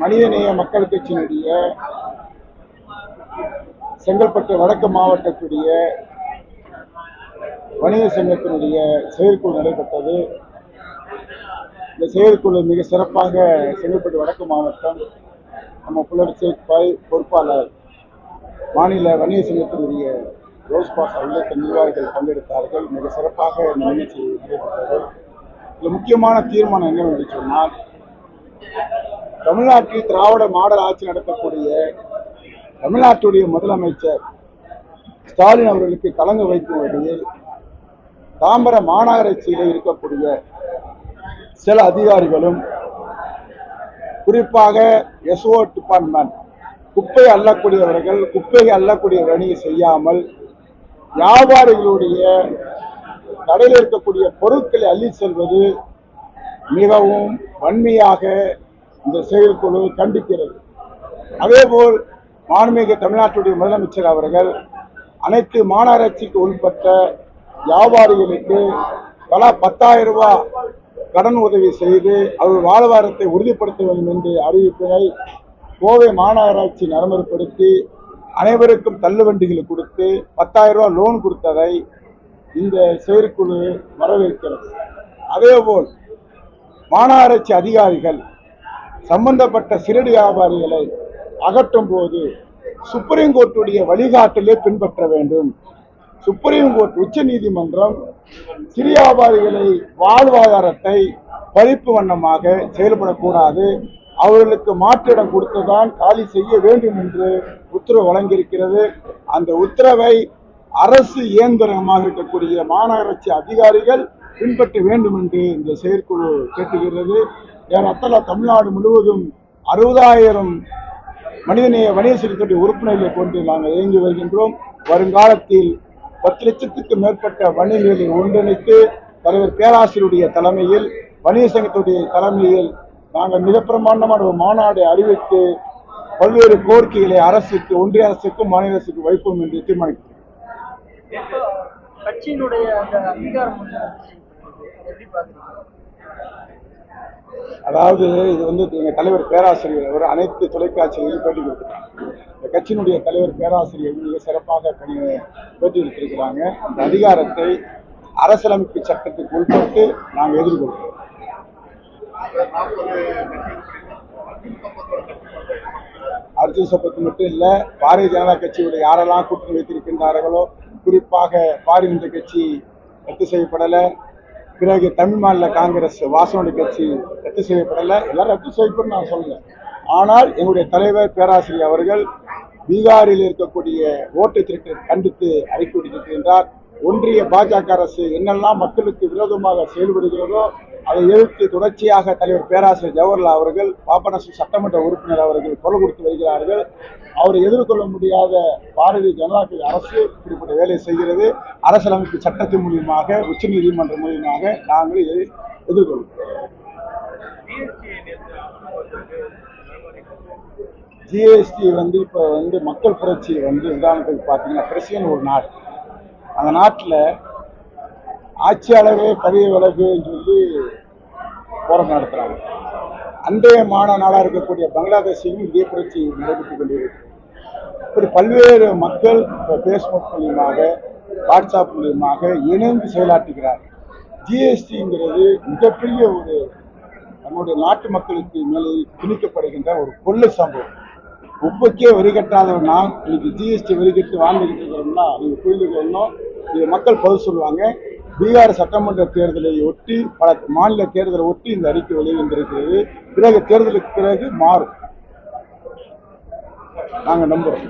மனிதநேய மக்கள் கட்சியினுடைய செங்கல்பட்டு வடக்கு மாவட்டத்துடைய வணிக சங்கத்தினுடைய செயற்குழு நடைபெற்றது. இந்த செயற்குழு மிக சிறப்பாக செங்கல்பட்டு வடக்கு மாவட்டம் நம்ம புலர்ச்சி பாய் பொறுப்பாளர் மாநில வணிக சங்கத்தினுடைய ரோஸ்பாஸ் உள்ளிட்ட நிர்வாகிகள் பங்கெடுத்தார்கள். மிக சிறப்பாக இந்த நிகழ்ச்சி நடைபெற்றது. இதில் முக்கியமான தீர்மானம் என்னவென்று சொன்னால் தமிழ்நாட்டில் திராவிட மாடல் ஆட்சி நடத்தக்கூடிய தமிழ்நாட்டுடைய முதலமைச்சர் ஸ்டாலின் அவர்களுக்கு கலங்க வைக்கும் வகையில் தாம்பரம் மாநகராட்சியில் இருக்கக்கூடிய சில அதிகாரிகளும் குறிப்பாக எஸ்ஓ டிபார்ட்மெண்ட் குப்பை அள்ளக்கூடியவர்கள் குப்பை அள்ளக்கூடிய பணியை செய்யாமல் வியாபாரிகளுடைய கடையில் இருக்கக்கூடிய பொருட்களை அள்ளி செல்வது மிகவும் வன்மையாக இந்த செயற்குழு கண்டிக்கிறது. அதேபோல் மாண்புமிகு தமிழ்நாட்டுடைய முதலமைச்சர் அவர்கள் அனைத்து மாநகராட்சிக்கு உட்பட்ட வியாபாரிகளுக்கு தலா பத்தாயிரம் ரூபாய் கடன் உதவி செய்து அவர்கள் வாழ்வாரத்தை உறுதிப்படுத்த வேண்டும் என்று அறிவிப்பினை கோவை மாநகராட்சி நடைமுறைப்படுத்தி அனைவருக்கும் தள்ளுவண்டிகளை கொடுத்து பத்தாயிரம் ரூபாய் லோன் கொடுத்ததை இந்த செயற்குழு வரவேற்கிறது. அதேபோல் மாநகராட்சி அதிகாரிகள் சம்பந்தப்பட்ட சிறடி வியாபாரிகளை அகற்றும் போது சுப்ரீம் கோர்ட்டுடைய வழிகாட்டலே பின்பற்ற வேண்டும். சுப்ரீம் கோர்ட் உச்ச நீதிமன்றம் சிறிய வியாபாரிகளை வாழ்வாதாரத்தை பறிப்பு வண்ணமாக செயல்படக்கூடாது. அவர்களுக்கு மாற்றிடம் கொடுத்துதான் காலி செய்ய வேண்டும் என்று உத்தரவு வழங்கியிருக்கிறது. அந்த உத்தரவை அரசு இயந்திரமாக இருக்கக்கூடிய மாநகராட்சி அதிகாரிகள் பின்பற்ற வேண்டும் என்று இந்த செயற்குழு கேட்டுகிறது. ஏறத்தாழ தமிழ்நாடு முழுவதும் அறுபதாயிரம் மனிதநேய வணிக சங்கத்துடைய உறுப்பினர்களை கொண்டு நாங்கள் இயங்கி வருகின்றோம். வருங்காலத்தில் பத்து லட்சத்துக்கு மேற்பட்ட வணிகர்களை ஒன்றிணைத்து தலைவர் பேராசிரியருடைய தலைமையில் வணிக சங்கத்துடைய தலைமையில் நாங்கள் மிக பிரமாண்டமான ஒரு மாநாடு அறிவித்து பல்வேறு கோரிக்கைகளை அரசுக்கு ஒன்றிய அரசுக்கும் மாநில அரசுக்கு வைப்போம் என்று தீர்மானிக்கிறோம். கட்சியினுடைய அந்த அதாவது இது வந்து எங்க தலைவர் பேராசிரியர் அவர் அனைத்து தொலைக்காட்சிகளிலும் பேட்டி கொடுத்துருக்காங்க இந்த கட்சியினுடைய தலைவர் பேராசிரியர் மிக சிறப்பாக பணி பேட்டி எடுத்திருக்கிறாங்க. அந்த அதிகாரத்தை அரசியலமைப்பு சட்டத்துக்கு உட்பட்டு நாங்கள் எதிர்கொள்கிறோம். அர்ஜுன் சப்பத்து மட்டும் இல்ல பாரதிய ஜனதா கட்சியுடைய யாரெல்லாம் கூட்டணி வைத்திருக்கின்றார்களோ குறிப்பாக பாரிந்த கட்சி ரத்து செய்யப்படலை. பிறகு தமிழ் மாநில காங்கிரஸ் வாசனுடைய கட்சி ரத்து செய்யப்படலை. எல்லாரும் ரத்து செய்யப்படும் நான் சொல்றேன். ஆனால் எங்களுடைய தலைவர் பேராசிரியர் அவர்கள் பீகாரில் இருக்கக்கூடிய ஓட்டு திருட்டை கண்டித்து அறிக்கை விடுத்திருக்கின்றார் ஒன்றிய பாஜக அரசு என்னெல்லாம் மக்களுக்கு விரோதமாக செயல்படுகிறதோ அதை எதிர்த்து தொடர்ச்சியாக தலைவர் பேராசிரியர் ஜவஹர்லால் அவர்கள் பாபநாசம் சட்டமன்ற உறுப்பினர் அவர்கள் குரல் கொடுத்து வருகிறார்கள். அவரை எதிர்கொள்ள முடியாத பாரதிய ஜனதா கட்சி அரசு இப்படிப்பட்ட வேலையை செய்கிறது. அரசியலமைப்பு சட்டத்தின் மூலியமாக உச்சநீதிமன்றம் மூலியமாக நாங்கள் இதை எதிர்கொள்கிறோம். ஜிஎஸ்டி வந்து இப்போ வந்து மக்கள் புரட்சி வந்து உதாரணத்துக்கு பார்த்தீங்கன்னா பிரசியன் ஒரு நாடு. அந்த நாட்டில் ஆட்சியாளரே பதவி விலகுன்னு சொல்லி போராட்டம் நடத்துகிறாங்க அண்டைய நாடாக இருக்கக்கூடிய பங்களாதேஷிலும் இதே புரட்சி நடைபெற்றுக் கொண்டிருக்கு இப்படி பல்வேறு மக்கள் இப்போ ஃபேஸ்புக் மூலியமாக வாட்ஸ்அப் மூலியமாக இணைந்து செயலாற்றுகிறார் ஜிஎஸ்டிங்கிறது மிகப்பெரிய ஒரு நம்முடைய நாட்டு மக்களுக்கு மேலே திணிக்கப்படுகின்ற ஒரு கொள்ளை சம்பவம். உப்புக்கே வரி கட்டாதவர் நாம் இன்னைக்கு ஜிஎஸ்டி வரி கட்டி வாழ்ந்துகிட்டு இருக்கிறோம்னா நீங்கள் புரிந்து கொள்ளணும் இது மக்கள் பதில் சொல்லுவாங்க. பீகார் சட்டமன்ற தேர்தலை ஒட்டி பல மாநில தேர்தலை ஒட்டி இந்த அறிக்கை வெளிவந்திருக்கிறது. பிறகு தேர்தலுக்கு பிறகு மாறும். நாங்க நம்புறோம்.